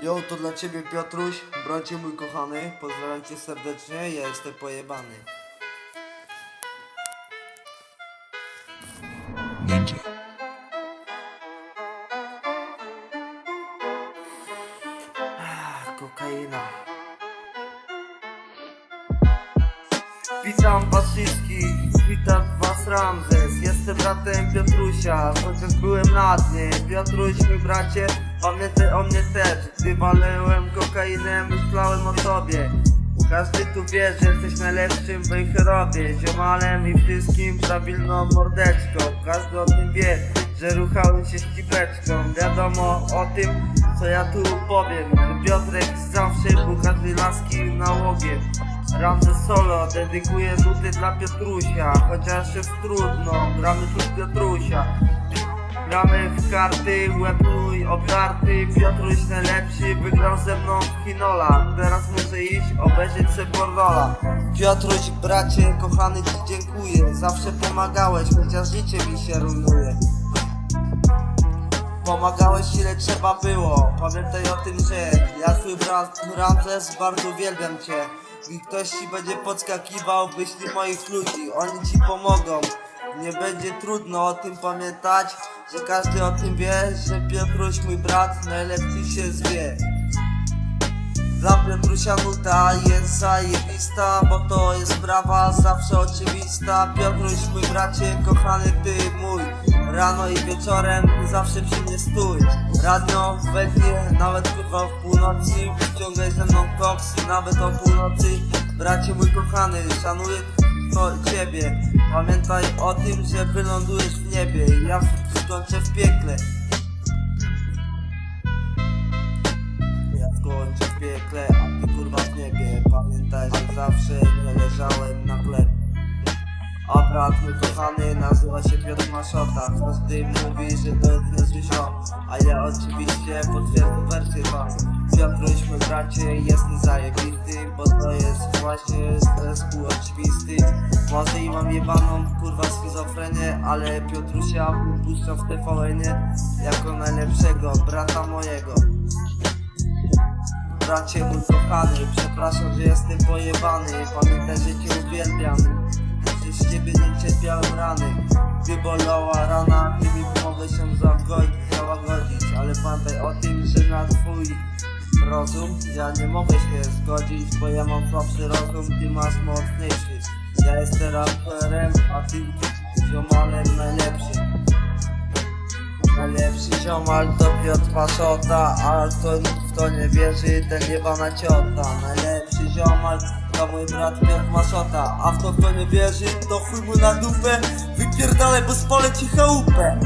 Jo, to dla ciebie Piotruś, bracie mój kochany, pozdrawiam cię serdecznie, ja jestem pojebany. Ninja. Ach, kokaina. Witam was wszystkich, witam was Ramzes. Jestem bratem Piotrusia, chociaż byłem na dnie. Piotruś, mój bracie, pamiętaj o mnie też Gdy walałem kokainę, myślałem o tobie. Każdy tu wie, że jesteś najlepszym w ich robię Ziomalem i wszystkim prawilną mordeczką. Każdy o tym wie, że ruchałem się ścipeczką. Wiadomo o tym, co ja tu powiem. Piotrek zawsze był każdej laski nałogiem. Ramze solo, dedykuję nuty dla Piotrusia. Chociaż jest trudno, gramy tu Piotrusia. Gramy w karty, łeb mój obdarty Piotruś najlepszy, wygrał ze mną w Kinola. Teraz muszę iść, obejrzeć sobie Bordola Piotruś, bracie, kochany ci dziękuję. Zawsze pomagałeś, chociaż życie mi się rujnuje. Pomagałeś ile trzeba było. Pamiętaj o tym, że ja twój brat Ramzes bardzo uwielbiam cię. I ktoś ci będzie podskakiwał, wyślij moich ludzi. Oni ci pomogą Nie będzie trudno o tym pamiętać Że każdy o tym wie Że Piotruś mój brat najlepszy się zwie. Dla Piotrusia nuta jest zajebista, bo to jest sprawa zawsze oczywista. Piotruś mój bracie, kochany ty mój. Rano i wieczorem zawsze przy mnie stój. Radio we dnie, nawet kurwa w północy Wciągaj ze mną koks, nawet o północy. Bracie mój kochany, szanuję to ciebie Pamiętaj o tym, że wylądujesz w niebie Ja skończę w piekle. Ja skończę w piekle, a ty kurwa w niebie. Pamiętaj, że zawsze nie leżałem na chleb. A brat mój kochany nazywa się Piotr Maszota. Każdy mówi, że to jest niezły A ja oczywiście potwierdzę wersję wam. Piotruś mój bracie jest niezajebisty Bo właśnie zespół oczywisty. Może i mam jebaną kurwa schizofrenię Ale Piotrusia puszczam w TVN-ie Jako najlepszego brata mojego. Bracie mój kochany, przepraszam, że jestem pojebany. Pamiętaj, że cię uwielbiam. Z ciebie nie cierpiałem rany. Gdy bolała rana, ty mi mogę się zagodzić, załagodzić Ale pamiętaj o tym, że na twój rozum? Ja nie mogę się zgodzić, bo ja mam słabszy rozum Ty masz mocniejszy Ja jestem raperem, a ty ziomalem najlepszym. Najlepszy ziomal to Piotr Paszota A kto w to nie wierzy, ten jebana ciota. Najlepszy ziomal to mój brat Piotr Maszota A w to kto nie wierzy, to chuj mu na dupę. Wypierdalaj, bo spolę ci chałupę